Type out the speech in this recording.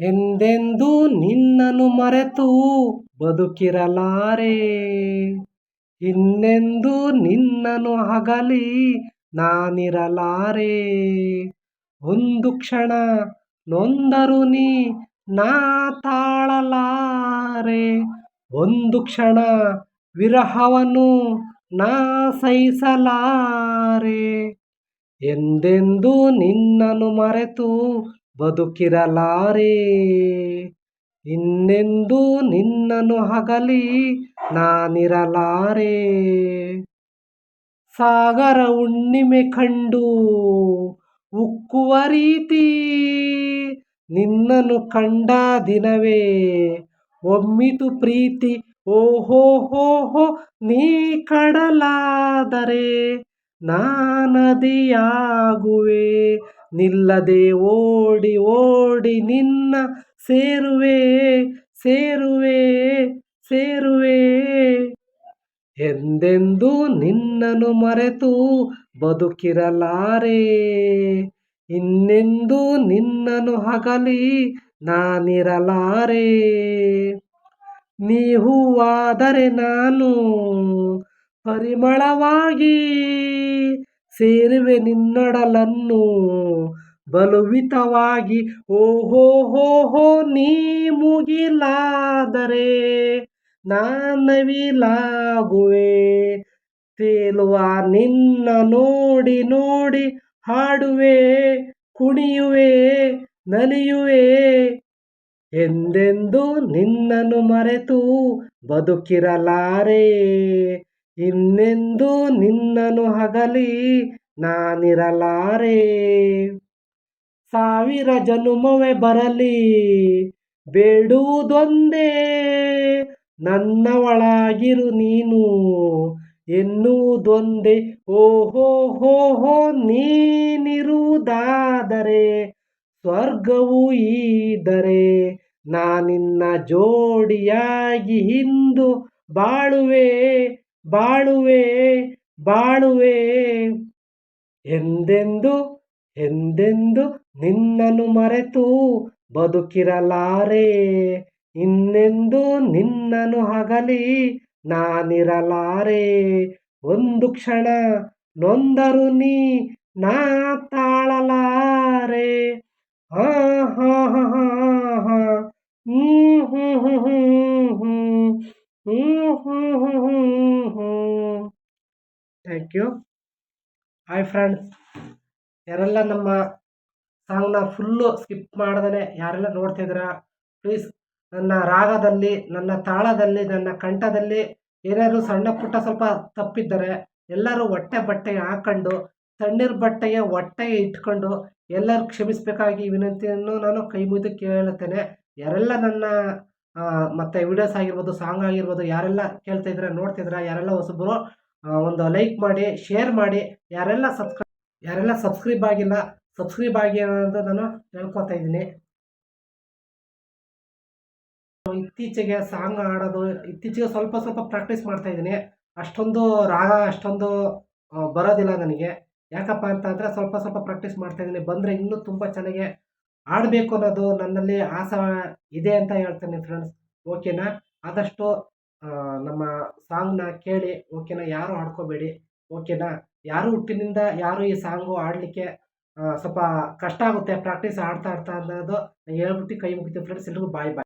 ಎಂದೆಂದೂ ನಿನ್ನನ್ನು ಮರೆತು ಬದುಕಿರಲಾರೆ. ಇನ್ನೆಂದೂ ನಿನ್ನನ್ನು ಹಗಲಿ ನಾನಿರಲಾರೆ. ಒಂದು ಕ್ಷಣ ನೊಂದರು ನೀ ನಾ ತಾಳಲಾರೆ. ಒಂದು ಕ್ಷಣ ವಿರಹವನ್ನು ನಾ ಸಹಿಸಲಾರೆ. ಎಂದೆಂದೂ ನಿನ್ನನ್ನು ಮರೆತು ಬದುಕಿರಲಾರೆ. ಇನ್ನೆಂದೂ ನಿನ್ನನು ಹಗಲಿ ನಾನಿರಲಾರೆ. ಸಾಗರ ಹುಣ್ಣಿಮೆ ಕಂಡು ಉಕ್ಕುವ ರೀತಿ ನಿನ್ನನ್ನು ಕಂಡ ದಿನವೇ. ಒಮ್ಮಿತು ಪ್ರೀತಿ, ಓಹೋ, ಹೋ ಹೋ, ನೀ ಕಡಲಾದರೆ ನಾ ನದಿಯಾಗುವೆ ನಿಲ್ಲದೆ ಓಡಿ ಓಡಿ ನಿನ್ನ ಸೇರುವೆ ಸೇರುವೆ ಸೇರುವೆ. ಎಂದೆಂದೂ ನಿನ್ನನ್ನು ಮರೆತು ಬದುಕಿರಲಾರೆ? ಇನ್ನೆಂದೂ ನಿನ್ನನ್ನು ಹಗಲಿ ನಾನಿರಲಾರೆ? ನೀ ಹೂವಾದರೆ ನಾನು ಪರಿಮಳವಾಗಿ ಸೇರುವೆ ನಿನ್ನೊಡಲನ್ನು. ಬಲುವಿತವಾಗಿ, ಓಹೋ, ಹೋ ಹೋ, ನೀ ಮುಗಿಲಾದರೆ ನಾನವಿಲಾಗುವೆ ತೇಲುವ ನಿನ್ನ ನೋಡಿ ನೋಡಿ ಹಾಡುವೆ, ಕುಣಿಯುವೆ, ನಲಿಯುವೆ. ಎಂದೆಂದೂ ನಿನ್ನನ್ನು ಮರೆತು ಬದುಕಿರಲಾರೆ. ಇನ್ನೆಂದೂ ನಿನ್ನನು ಹಗಲಿ ನಾನಿರಲಾರೆ. ಸಾವಿರ ಜನುಮವೆ ಬರಲಿ, ಬೇಡುವುದೊಂದೇ. ನನ್ನವಳಾಗಿರು ನೀನು ಎನ್ನುವುದೊಂದೇ. ಓಹೋ, ಹೋ ಹೋ, ನೀನಿರುವುದಾದರೆ, ಸ್ವರ್ಗವು ಇದ್ದರೆ ನಾನಿನ್ನ ಜೋಡಿಯಾಗಿ ಹಿಂದು ಬಾಳುವೆ. ಬಾಳುವೆ ಬಾಳುವೆ. ಎಂದೆಂದು ಎಂದೆಂದು ನಿನ್ನನ್ನು ಮರೆತು ಬದುಕಿರಲಾರೆ? ಇನ್ನೆಂದೂ ನಿನ್ನನ್ನು ಹಗಲಿ ನಾನಿರಲಾರೆ? ಒಂದು ಕ್ಷಣ ನೊಂದರು ನೀ ನಾ ತಾಳಲಾರೆ. ಹಾ ಹಾ ಹಾ ಹಾ. ಯು ಹಾಯ್ ಫ್ರೆಂಡ್ಸ್ ಯಾರೆಲ್ಲ ನಮ್ಮ ಸಾಂಗ್ನ ಫುಲ್ಲು ಸ್ಕಿಪ್ ಮಾಡ್ದೇ ಯಾರೆಲ್ಲ ನೋಡ್ತಿದ್ದೀರಾ ಪ್ಲೀಸ್ ನನ್ನ ರಾಗದಲ್ಲಿ, ನನ್ನ ತಾಳದಲ್ಲಿ, ನನ್ನ ಕಂಠದಲ್ಲಿ ಏನಾದರೂ ಸಣ್ಣ ಪುಟ್ಟ ಸ್ವಲ್ಪ ತಪ್ಪಿದ್ದರೆ ಎಲ್ಲರೂ ಹೊಟ್ಟೆ ಬಟ್ಟೆ ಹಾಕ್ಕೊಂಡು ತಣ್ಣೀರು ಬಟ್ಟೆಯ ಹೊಟ್ಟೆ ಇಟ್ಕೊಂಡು ಎಲ್ಲರೂ ಕ್ಷಮಿಸಬೇಕಾಗಿ ವಿನಂತಿಯನ್ನು ನಾನು ಕೈ ಮುಗಿದು ಕೇಳುತ್ತೇನೆ. ಯಾರೆಲ್ಲ ನನ್ನ ಮತ್ತು ವಿಡಿಯೋಸ್ ಆಗಿರ್ಬೋದು ಸಾಂಗ್ ಆಗಿರ್ಬೋದು, ಯಾರೆಲ್ಲ ಕೇಳ್ತಾ ನೋಡ್ತಿದ್ರೆ ನೋಡ್ತಿದ್ರ ಯಾರೆಲ್ಲ ಹೊಸಬರು ಒಂದು ಲೈಕ್ ಮಾಡಿ ಶೇರ್ ಮಾಡಿ. ಯಾರೆಲ್ಲ ಸಬ್ಸ್ಕ್ರೈಬ್ ಯಾರೆಲ್ಲ ಸಬ್ಸ್ಕ್ರೈಬ್ ಆಗಿಲ್ಲ ಸಬ್ಸ್ಕ್ರೈಬ್ ಆಗಿ ಅನ್ನೋದು ನಾನು ಹೇಳ್ಕೊತಾ ಇದ್ದೀನಿ. ಇತ್ತೀಚೆಗೆ ಸಾಂಗ್ ಆಡೋದು ಇತ್ತೀಚೆಗೆ ಸ್ವಲ್ಪ ಸ್ವಲ್ಪ ಪ್ರಾಕ್ಟೀಸ್ ಮಾಡ್ತಾ ಇದ್ದೀನಿ. ಅಷ್ಟೊಂದು ರಾಗ, ಅಷ್ಟೊಂದು ಬರೋದಿಲ್ಲ ನನಗೆ. ಯಾಕಪ್ಪ ಅಂತಂದರೆ ಸ್ವಲ್ಪ ಸ್ವಲ್ಪ ಪ್ರಾಕ್ಟೀಸ್ ಮಾಡ್ತಾ ಇದ್ದೀನಿ. ಬಂದರೆ ಇನ್ನೂ ತುಂಬ ಚೆನ್ನಾಗಿ ಆಡಬೇಕು ಅನ್ನೋದು ನನ್ನಲ್ಲಿ ಆಸೆ ಇದೆ ಅಂತ ಹೇಳ್ತೇನೆ ಫ್ರೆಂಡ್ಸ್ ಓಕೆನಾ ಆದಷ್ಟು ನಮ್ಮ ಸಾಂಗ್ನ ಕೇಳಿ, ಓಕೆನಾ, ಯಾರು ಹಾಡ್ಕೋಬೇಡಿ, ಓಕೆನಾ, ಯಾರು ಹುಟ್ಟಿನಿಂದ ಯಾರು ಈ ಸಾಂಗು ಆಡಲಿಕ್ಕೆ ಸ್ವಲ್ಪ ಕಷ್ಟ ಆಗುತ್ತೆ, ಪ್ರಾಕ್ಟೀಸ್ ಆಡ್ತಾ ಆಡ್ತಾ ಅನ್ನೋದು ಹೇಳ್ಬಿಟ್ಟು ಕೈ ಮುಗಿತೀವಿ ಫ್ರೆಂಡ್ಸ್ ಎಲ್ರಿಗೂ ಬಾಯ್ ಬಾಯ್